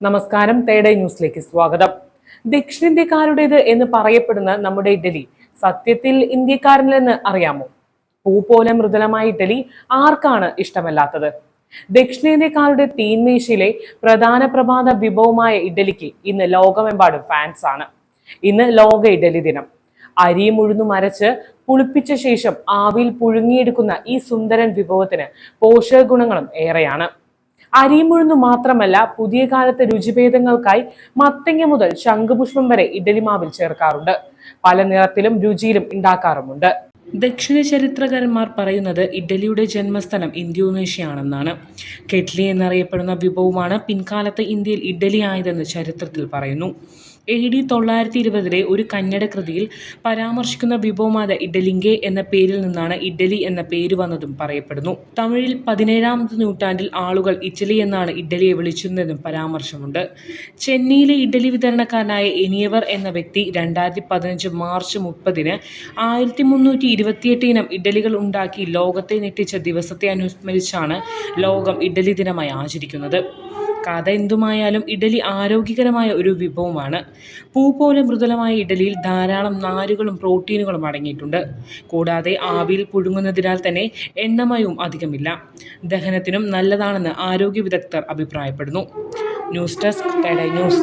നമസ്കാരം തേടൈ ന്യൂസിലേക്ക് സ്വാഗതം. ദക്ഷിണേന്ത്യക്കാരുടേത് എന്ന് പറയപ്പെടുന്ന നമ്മുടെ ഇഡലി സത്യത്തിൽ ഇന്ത്യക്കാരനിലെന്ന് അറിയാമോ? പൂ പോലെ മൃദുലമായ ഇഡലി ആർക്കാണ് ഇഷ്ടമല്ലാത്തത്? ദക്ഷിണേന്ത്യക്കാരുടെ തീൻമേശയിലെ പ്രധാന പ്രഭാത വിഭവമായ ഇഡലിക്ക് ഇന്ന് ലോകമെമ്പാടും ഫാൻസ് ആണ്. ഇന്ന് ലോക ഇഡലി ദിനം. അരി ഉഴുന്നും അരച്ച് പുളിപ്പിച്ച ശേഷം ആവിയിൽ പുഴുങ്ങിയെടുക്കുന്ന ഈ സുന്ദരൻ വിഭവത്തിന് പോഷക ഗുണങ്ങളും ഏറെയാണ്. അരിമുഴുന്നു മാത്രമല്ല പുതിയ കാലത്തെ രുചിഭേദങ്ങൾക്കായി മത്തങ്ങ മുതൽ ശംഖുപുഷ്പം വരെ ഇഡലിമാവിൽ ചേർക്കാറുണ്ട്. പല നിറത്തിലും രുചിയിലും ഉണ്ടാക്കാറുമുണ്ട്. ദക്ഷിണ ചരിത്രകാരന്മാർ പറയുന്നത് ഇഡലിയുടെ ജന്മസ്ഥലം ഇന്തോനേഷ്യയാണെന്നാണ്. കെറ്റ്ലി എന്നറിയപ്പെടുന്ന വിഭവമാണ് പിൻകാലത്ത് ഇന്ത്യയിൽ ഇഡലി ആയതെന്ന് ചരിത്രത്തിൽ പറയുന്നു. എ ഡി തൊള്ളായിരത്തി ഇരുപതിലെ ഒരു കന്നഡ കൃതിയിൽ പരാമർശിക്കുന്ന വിഭവമായ ഇഡലിംഗെ എന്ന പേരിൽ നിന്നാണ് ഇഡലി എന്ന പേര് വന്നതും പറയപ്പെടുന്നു. തമിഴിൽ പതിനേഴാമത് നൂറ്റാണ്ടിൽ ആളുകൾ ഇറ്റലി എന്നാണ് ഇഡലിയെ വിളിച്ചിരുന്നതെന്നും പരാമർശമുണ്ട്. ചെന്നൈയിലെ ഇഡലി വിതരണക്കാരനായ എനിയവർ എന്ന വ്യക്തി രണ്ടായിരത്തി പതിനഞ്ച് മാർച്ച് മുപ്പതിന് ആയിരത്തി മുന്നൂറ്റി ഇരുപത്തിയെട്ട് ഇനം ഇഡലികൾ ഉണ്ടാക്കി ലോകത്തെ ഞെട്ടിച്ച ദിവസത്തെ അനുസ്മരിച്ചാണ് ലോകം ഇഡലി ദിനമായി ആചരിക്കുന്നത്. കഥ എന്തുമായാലും ഇഡലി ആരോഗ്യകരമായ ഒരു വിഭവമാണ്. പൂ പോലെ മൃദുലമായ ഇഡലിയിൽ ധാരാളം നാരുകളും പ്രോട്ടീനുകളും അടങ്ങിയിട്ടുണ്ട്. കൂടാതെ ആവിയിൽ പുഴുങ്ങുന്നതിനാൽ തന്നെ എണ്ണമയവും അധികമില്ല. ദഹനത്തിനും നല്ലതാണെന്ന് ആരോഗ്യ വിദഗ്ധർ അഭിപ്രായപ്പെടുന്നു. News desk news.